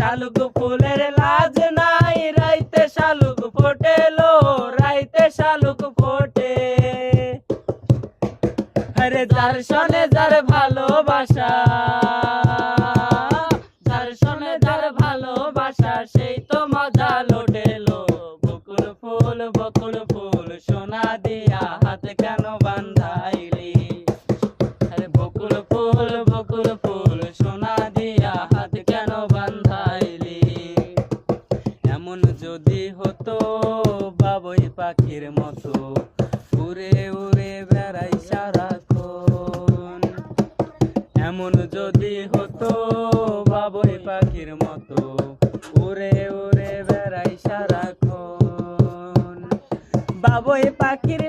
শালুক ফুলের লাজ নাই, রাইতে শালুক ফোটেলো, রাইতে শালুক ফোটে। আরে যার সনে যার ভালোবাসা, যার সনে যার ভালোবাসা, সেই তো মজা লোটেলো। বকুল ফুল বকুল ফুল, সোনা দিয়া যদি হতো, বাবুই পাখির মতো, উড়ে উড়ে বেড়াই সারাক্ষণ। এমন যদি হতো, বাবই পাখির মতো, উড়ে উড়ে বেড়াই সারাক্ষণ। বাবই পাখির